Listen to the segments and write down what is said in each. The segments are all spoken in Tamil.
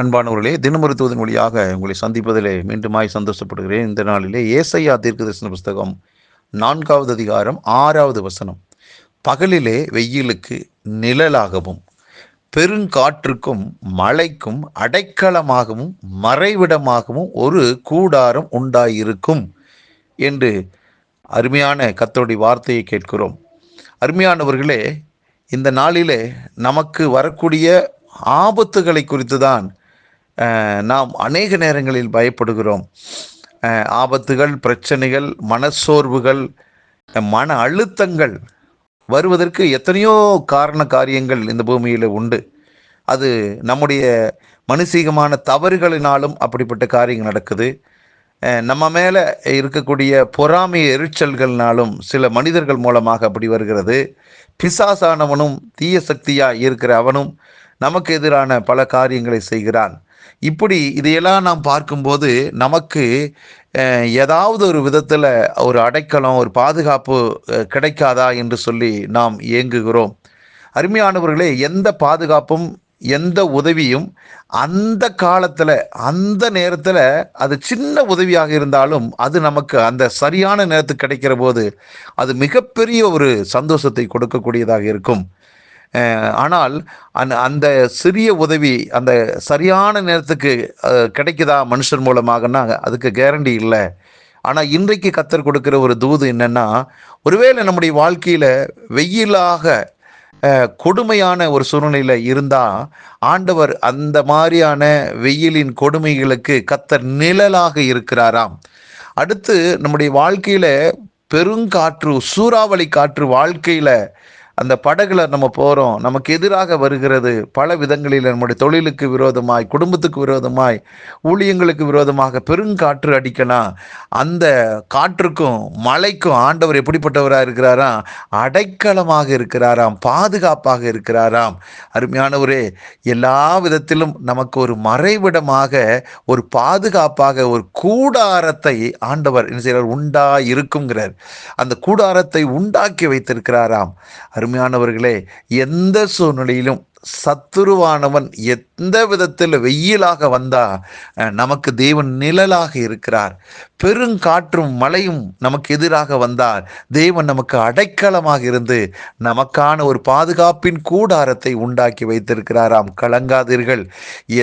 அன்பானவர்களே தினமருத்துவதன் வழியாக உங்களை சந்திப்பதிலே மீண்டுமாய் சந்தோஷப்படுகிறேன். இந்த நாளிலே ஏசையா தீர்க்கதரிசன புஸ்தகம் நான்காவது அதிகாரம் ஆறாவது வசனம். பகலிலே வெயிலுக்கு நிழலாகவும் பெருங்காற்றுக்கும் மழைக்கும் அடைக்கலமாகவும் மறைவிடமாகவும் ஒரு கூடாரம் உண்டாயிருக்கும் என்று அருமையான கத்தோடைய வார்த்தையை கேட்கிறோம். அருமையானவர்களே இந்த நாளிலே நமக்கு வரக்கூடிய ஆபத்துகளை குறித்து தான் நாம் அநேக நேரங்களில் பயப்படுகிறோம். ஆபத்துகள் பிரச்சனைகள் மனச்சோர்வுகள் மன அழுத்தங்கள் வருவதற்கு எத்தனையோ காரண காரியங்கள் இந்த பூமியில் உண்டு. அது நம்முடைய மனுஷீகமான தவறுகளினாலும் அப்படிப்பட்ட காரியங்கள் நடக்குது. நம்ம மேலே இருக்கக்கூடிய பொறாமை எரிச்சல்கள்னாலும் சில மனிதர்கள் மூலமாக அப்படி வருகிறது. பிசாசானவனும் தீய சக்தியாக இருக்கிற அவனும் நமக்கு எதிரான பல காரியங்களை செய்கிறான். இப்படி இதையெல்லாம் நாம் பார்க்கும்போது நமக்கு ஏதாவது ஒரு விதத்தில் ஒரு அடைக்கலம் ஒரு பாதுகாப்பு கிடைக்காதா என்று சொல்லி நாம் இயங்குகிறோம். அருமையானவர்களே எந்த பாதுகாப்பும் எந்த உதவியும் அந்த காலத்தில் அந்த நேரத்தில் அது சின்ன உதவியாக இருந்தாலும் அது நமக்கு அந்த சரியான நேரத்துக்கு கிடைக்கிற போது அது மிகப்பெரிய ஒரு சந்தோஷத்தை கொடுக்கக்கூடியதாக இருக்கும். ஆனால் அந்த அந்த சிறிய உதவி அந்த சரியான நேரத்துக்கு கிடைக்குதா மனுஷன் மூலமாகனா அதுக்கு கேரண்டி இல்லை. ஆனால் இன்றைக்கு கத்தர் கொடுக்குற ஒரு தூது என்னென்னா ஒருவேளை நம்முடைய வாழ்க்கையில் வெயிலாக கொடுமையான ஒரு சூழ்நிலையில் இருந்தால் ஆண்டவர் அந்த மாதிரியான வெயிலின் கொடுமைகளுக்கு கத்தர் நிழலாக இருக்கிறாராம். அடுத்து நம்முடைய வாழ்க்கையில் பெருங்காற்று சூறாவளி காற்று வாழ்க்கையில் அந்த படகுல நம்ம போகிறோம் நமக்கு எதிராக வருகிறது பல விதங்களில் நம்முடைய தொழிலுக்கு விரோதமாய் குடும்பத்துக்கு விரோதமாய் ஊழியங்களுக்கு விரோதமாக பெருங்காற்று அடிக்கலாம் அந்த காற்றுக்கும் மழைக்கும் ஆண்டவர் எப்படிப்பட்டவராக இருக்கிறாராம்? அடைக்கலமாக இருக்கிறாராம் பாதுகாப்பாக இருக்கிறாராம். அருமையானவரே எல்லா விதத்திலும் நமக்கு ஒரு மறைவிடமாக ஒரு பாதுகாப்பாக ஒரு கூடாரத்தை ஆண்டவர் என்ன செய்கிறார்? உண்டா இருக்குங்கிறார் அந்த கூடாரத்தை உண்டாக்கி வைத்திருக்கிறாராம். அருமையானவர்களே எந்த சூழ்நிலையிலும் சத்துருவானவன் எந்த விதத்தில் வெயிலாக வந்தா நமக்கு தேவன் நிழலாக இருக்கிறார். பெருங்காற்றும் மழையும் நமக்கு எதிராக வந்தால் தேவன் நமக்கு அடைக்கலமாக இருந்து நமக்கான ஒரு பாதுகாப்பின் கூடாரத்தை உண்டாக்கி வைத்திருக்கிறாராம். கலங்காதீர்கள்.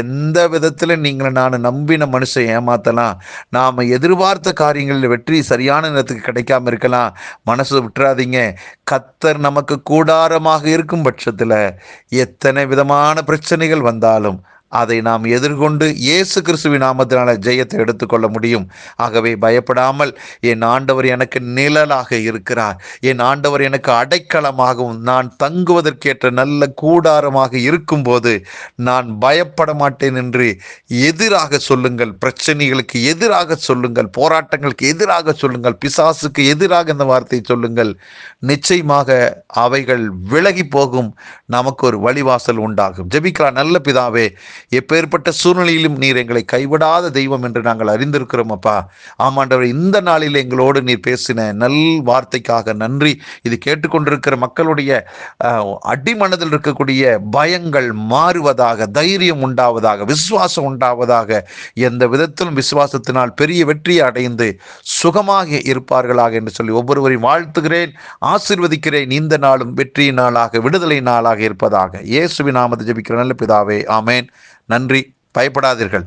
எந்த விதத்தில் நீங்கள் நான் நம்பின மனுஷன் ஏமாத்தலாம். நாம் எதிர்பார்த்த காரியங்களில் வெற்றி சரியான நேரத்துக்கு கிடைக்காம இருக்கலாம். மனசு விட்டுறாதீங்க. கத்தர் நமக்கு கூடாரமாக இருக்கும் பட்சத்தில் எத்தனை எத்தனை விதமான பிரச்சனைகள் வந்தாலும் அதை நாம் எதிர்கொண்டு இயேசு கிறிஸ்துவின் நாமத்தினால ஜெயத்தை எடுத்துக்கொள்ள முடியும். ஆகவே பயப்படாமல் என் ஆண்டவர் எனக்கு நிழலாக இருக்கிறார். என் ஆண்டவர் எனக்கு அடைக்கலமாகவும் நான் தங்குவதற்கேற்ற நல்ல கூடாரமாக இருக்கும்போது நான் பயப்பட மாட்டேன் என்று எதிராக சொல்லுங்கள். பிரச்சனைகளுக்கு எதிராக சொல்லுங்கள். போராட்டங்களுக்கு எதிராக சொல்லுங்கள். பிசாசுக்கு எதிராக இந்த வார்த்தையை சொல்லுங்கள். நிச்சயமாக அவைகள் விலகி போகும். நமக்கு ஒரு வழிவாசல் உண்டாகும். ஜெபிக்கலாம். நல்ல பிதாவே எப்பேற்பட்ட சூழ்நிலையிலும் நீர் எங்களை கைவிடாத தெய்வம் என்று நாங்கள் அறிந்திருக்கிறோம் அப்பா. ஆமாண்டவர் இந்த நாளில் எங்களோடு நீர் பேசின நல் வார்த்தைக்காக நன்றி. இது கேட்டுக்கொண்டிருக்கிற மக்களுடைய அடிமனதில் இருக்கக்கூடிய பயங்கள் மாறுவதாக தைரியம் உண்டாவதாக விசுவாசம் உண்டாவதாக எந்த விதத்திலும் விசுவாசத்தினால் பெரிய வெற்றியை அடைந்து சுகமாக இருப்பார்களாக என்று சொல்லி ஒவ்வொருவரையும் வாழ்த்துகிறேன் ஆசீர்வதிக்கிறேன். இந்த நாளும் வெற்றி நாளாக விடுதலை நாளாக இருப்பதாக. இயேசுவின் நாமத்தை ஜபிக்கிற நல்ல பிதாவே ஆமேன். நன்றி. பயப்படாதீர்கள்.